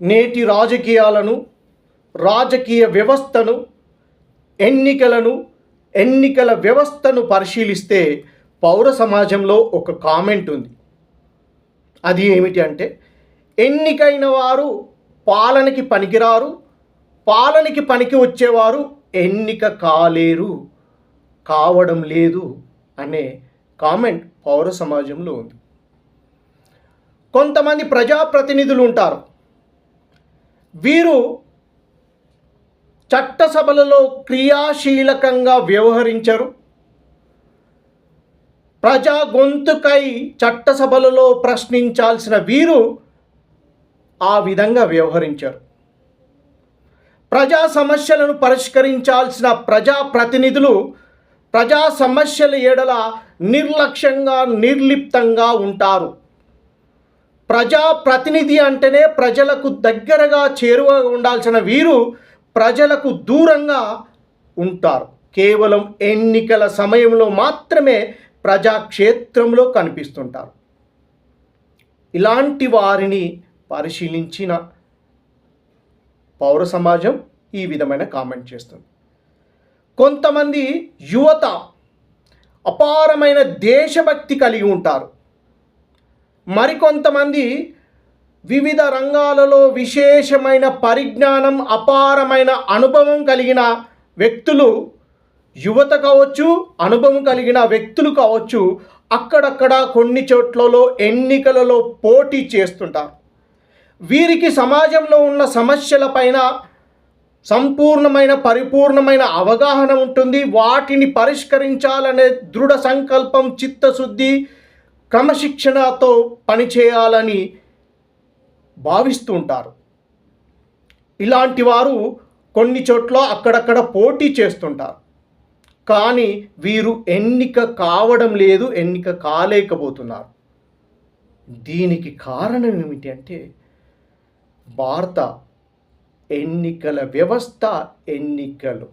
నేటి రాజకీయాలను రాజకీయ వ్యవస్థను ఎన్నికలను ఎన్నికల వ్యవస్థను పరిశీలిస్తే పౌర సమాజంలో ఒక కామెంట్ ఉంది. అది ఏమిటి అంటే ఎన్నికైన వారు పాలనకి పనికిరారు పాలనకి పనికి వచ్చేవారు ఎన్నిక కాలేరు కావడం లేదు అనే కామెంట్ పౌర సమాజంలో ఉంది. కొంతమంది ప్రజాప్రతినిధులు ఉంటారు. వీరు చట్టసభలలో క్రియాశీలకంగా వ్యవహరించరు. ప్రజా గొంతుకై చట్టసభలలో ప్రశ్నించాల్సిన వీరు ఆ విధంగా వ్యవహరించారు. ప్రజా సమస్యలను పరిష్కరించాల్సిన ప్రజా ప్రతినిధులు ప్రజా సమస్యల ఎడల నిర్లక్ష్యంగా నిర్లిప్తంగా ఉంటారు. ప్రజా ప్రతినిధి అంటేనే ప్రజలకు దగ్గరగా చేరువ ఉండాల్సిన వీరు ప్రజలకు దూరంగా ఉంటారు. కేవలం ఎన్నికల సమయంలో మాత్రమే ప్రజాక్షేత్రంలో కనిపిస్తుంటారు. ఇలాంటి వారిని పరిశీలించిన పౌర సమాజం ఈ విధమైన కామెంట్ చేస్తుంది. కొంతమంది యువత అపారమైన దేశభక్తి కలిగి ఉంటారు. మరికొంతమంది వివిధ రంగాలలో విశేషమైన పరిజ్ఞానం అపారమైన అనుభవం కలిగిన వ్యక్తులు యువత కావచ్చు అనుభవం కలిగిన వ్యక్తులు కావచ్చు అక్కడక్కడ కొన్ని చోట్లలో ఎన్నికలలో పోటీ చేస్తుంటారు. వీరికి సమాజంలో ఉన్న సమస్యలపైన సంపూర్ణమైన పరిపూర్ణమైన అవగాహన ఉంటుంది. వాటిని పరిష్కరించాలనే దృఢ సంకల్పం చిత్తశుద్ధి క్రమశిక్షణతో పనిచేయాలని భావిస్తుంటారు. ఇలాంటి వారు కొన్ని చోట్ల అక్కడక్కడ పోటీ చేస్తుంటారు. కానీ వీరు ఎన్నిక కావడం లేదు ఎన్నిక కాలేకపోతున్నారు. దీనికి కారణం ఏమిటి అంటే భారత ఎన్నికల వ్యవస్థ ఎన్నికలు.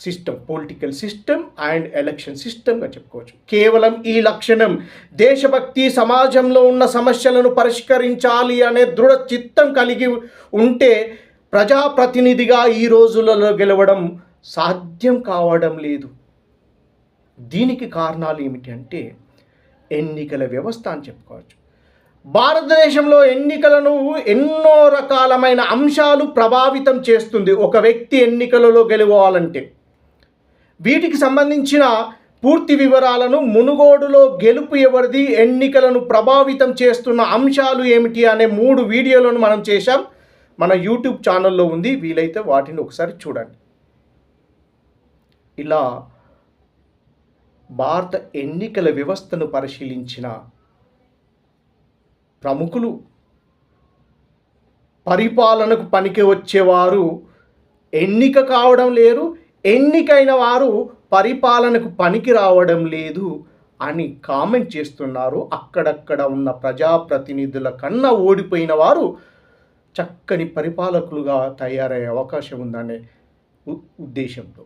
System political system and election సిస్టమ్గా చెప్పుకోవచ్చు. కేవలం ఈ లక్షణం దేశభక్తి సమాజంలో ఉన్న సమస్యలను పరిష్కరించాలి అనే దృఢ చిత్తం కలిగి ఉంటే ప్రజాప్రతినిధిగా ఈ రోజులలో గెలవడం సాధ్యం కావడం లేదు. దీనికి కారణాలు ఏమిటి అంటే ఎన్నికల వ్యవస్థ అని చెప్పుకోవచ్చు. భారతదేశంలో ఎన్నికలను ఎన్నో రకాలమైన అంశాలు ప్రభావితం చేస్తుంది. ఒక వ్యక్తి ఎన్నికలలో గెలవాలంటే వీటికి సంబంధించిన పూర్తి వివరాలను మునుగోడులో గెలుపు ఎవరిది ఎన్నికలను ప్రభావితం చేస్తున్న అంశాలు ఏమిటి అనే మూడు వీడియోలను మనం చేశాం. మన యూట్యూబ్ ఛానల్లో ఉంది. వీలైతే వాటిని ఒకసారి చూడండి. ఇలా భారత ఎన్నికల వ్యవస్థను పరిశీలించిన ప్రముఖులు పరిపాలనకు పనికి వచ్చేవారు ఎన్నిక కావడం లేరు ఎన్నికైన వారు పరిపాలనకు పనికి రావడం లేదు అని కామెంట్ చేస్తున్నారు. అక్కడక్కడ ఉన్న ప్రజాప్రతినిధుల కన్నా ఓడిపోయిన వారు చక్కని పరిపాలకులుగా తయారయ్యే అవకాశం ఉందనే ఉ- ఉద్దేశంతో.